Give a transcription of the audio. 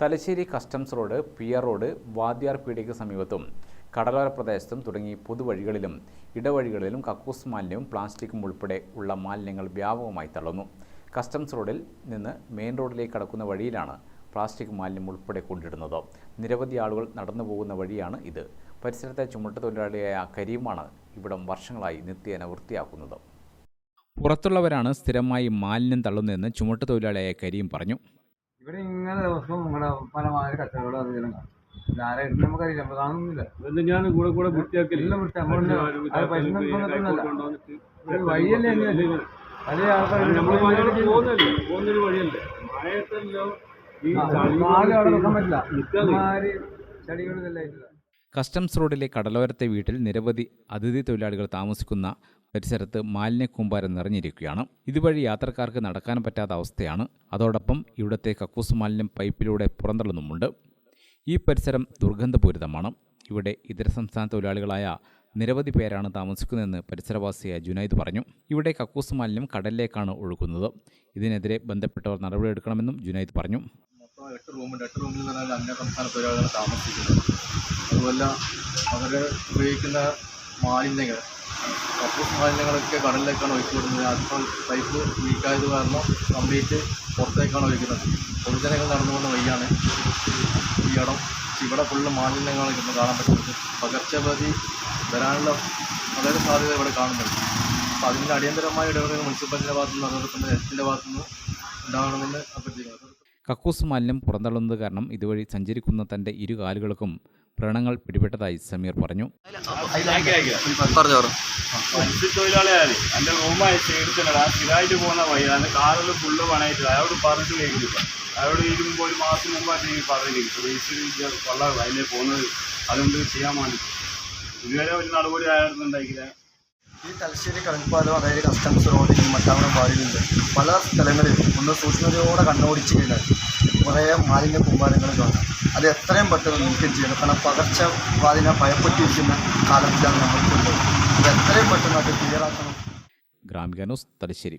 Thalassery customs road pier road Vadyar പീടികയ്ക്ക് സമീപത്തും കടലോര പ്രദേശത്തും തുടങ്ങി പൊതുവഴികളിലും ഇടവഴികളിലും കക്കൂസ് മാലിന്യവും പ്ലാസ്റ്റിക്കും ഉൾപ്പെടെ ഉള്ള മാലിന്യങ്ങൾ വ്യാപകമായി തള്ളുന്നു. കസ്റ്റംസ് റോഡിൽ നിന്ന് മെയിൻ റോഡിലേക്ക് കടക്കുന്ന വഴിയിലാണ് പ്ലാസ്റ്റിക് മാലിന്യം ഉൾപ്പെടെ കൊണ്ടിടുന്നത്. നിരവധി ആളുകൾ നടന്നു പോകുന്ന വഴിയാണ് ഇത്. പരിസരത്തെ ചുമട്ടുതൊഴിലാളിയായ കരീമാണ് ഇവിടം വർഷങ്ങളായി നിത്യേന വൃത്തിയാക്കുന്നത്. പുറത്തുള്ളവരാണ് സ്ഥിരമായി മാലിന്യം തള്ളുന്നതെന്ന് ചുമട്ടുതൊഴിലാളിയായ കരീം പറഞ്ഞു. ഇവിടെ ഇങ്ങനെ ദിവസവും നിങ്ങളുടെ പലമാതിരി കച്ചവടം അതെല്ലാം കാണും നമുക്കറിയില്ല നമ്മൾ കാണുന്നില്ല. ഞാൻ കൂടെ കൂടെ എല്ലാം ഒരു വഴിയല്ലേ പല ആൾക്കാർ നമ്മൾ വയനാട് പോകുന്നല്ലേ പോകുന്നൊരു വഴിയല്ലേ? മഴയത്തല്ലോ ഈ ചളി നാല് അവിടെ നിൽക്കാൻ പറ്റില്ല. ഇമാതിരി ചെടികളിതെല്ലാം കസ്റ്റംസ് റോഡിലെ കടലോരത്തെ വീട്ടിൽ നിരവധി അതിഥി തൊഴിലാളികൾ താമസിക്കുന്ന പരിസരത്ത് മാലിന്യക്കൂമ്പാരം നിറഞ്ഞിരിക്കുകയാണ്. ഇതുവഴി യാത്രക്കാർക്ക് നടക്കാൻ പറ്റാത്ത അവസ്ഥയാണ്. അതോടൊപ്പം ഇവിടുത്തെ കക്കൂസ് മാലിന്യം പൈപ്പിലൂടെ പുറന്തള്ളുന്നുമുണ്ട്. ഈ പരിസരം ദുർഗന്ധപൂരിതമാണ്. ഇവിടെ ഇതര സംസ്ഥാന തൊഴിലാളികളായ നിരവധി പേരാണ് താമസിക്കുന്നതെന്ന് പരിസരവാസിയായ ജുനൈദ് പറഞ്ഞു. ഇവിടെ കക്കൂസ് മാലിന്യം കടലിലേക്കാണ് ഒഴുകുന്നത്. ഇതിനെതിരെ ബന്ധപ്പെട്ടവർ നടപടിയെടുക്കണമെന്നും ജുനൈദ് പറഞ്ഞു. മൊത്തം എട്ട് റൂമുണ്ട് എട്ട് റൂമിൽ നിന്നാണ് അന്യ സംസ്ഥാന തൊഴിലാളികൾ താമസിക്കുന്നത്. അതുമല്ല അവർ ഉപയോഗിക്കുന്ന മാലിന്യങ്ങൾ കപ്പൂസ് മാലിന്യങ്ങളൊക്കെ കടലിലേക്കാണ് ഒഴിച്ചുവിടുന്നത്. അതിപ്പോൾ പൈപ്പ് ലീക്കായത് കാരണം കംപ്ലീറ്റ് പുറത്തേക്കാണ് ഒഴിക്കുന്നത്. പൊതുജനങ്ങൾ നടന്നു പോകുന്ന വഴിയാണ് ഈ ഇടം. ഇവിടെ ഫുള്ള് മാലിന്യങ്ങളൊക്കെ ഇന്ന് കാണാൻ പറ്റുന്നത്. പകർച്ചവ്യാധി വരാനുള്ള വളരെ സാധ്യത ഇവിടെ കാണുന്നുണ്ട്. അപ്പോൾ അതിന്റെ അടിയന്തരമായ ഇടപെടൽ മുനിസിപ്പാലിറ്റിയുടെ ഭാഗത്തുനിന്ന് അതോടൊപ്പം തന്നെ ഹെൽത്തിന്റെ ഭാഗത്തുനിന്ന് ഉണ്ടാകണമെന്ന് അഭ്യർത്ഥിക്കുന്നത് കക്കൂസ് മാലിന്യം പുറന്തള്ളുന്നത് കാരണം ഇതുവഴി സഞ്ചരിക്കുന്ന തന്റെ ഇരു കാലുകൾക്കും വ്രണങ്ങൾ പിടിപെട്ടതായി സമീർ പറഞ്ഞു. എന്റെ റൂമായി സ്ഥിരമായിട്ട് പോകുന്ന വഴി അതിന്റെ കാറിൽ ഫുള്ള് പണയിട്ടില്ല അയാളോട് പറഞ്ഞിട്ട് കേൾക്കുന്നില്ല അയാളോട് ഇരുമ്പോ ഒരു മാസം മുമ്പായിട്ട് എനിക്ക് പറഞ്ഞിരിക്കും രജിസ്റ്റർ കൊള്ളാം. അതിനെ പോകുന്നത് അതുകൊണ്ട് ചെയ്യാൻ വേണ്ടി. ഇതുവരെ ഒരു നടപടി അയാളുണ്ടായിക്കില്ല ഈ തലശ്ശേരി കളിപ്പാലം അതായത് കസ്റ്റംസ് റോഡിൽ മട്ടാവണം വാർഡിലുണ്ട് പല സ്ഥലങ്ങളിൽ ഒന്ന് സൂക്ഷ്മതയോടെ കണ്ണോടിച്ച് കഴിഞ്ഞാൽ കുറേ മാലിന്യ കൂമ്പാരങ്ങൾ കാണാം. അത് എത്രയും പെട്ടെന്ന് നീക്കം ചെയ്യണം. കാരണം പകർച്ചവാദിനെ ഭയപ്പെട്ടിരിക്കുന്ന കാലത്തിലാണ് നമ്മൾക്കുള്ളത് അത് എത്രയും പെട്ടെന്ന് അത് ക്ലിയറാക്കണം Gramika news Thalassery.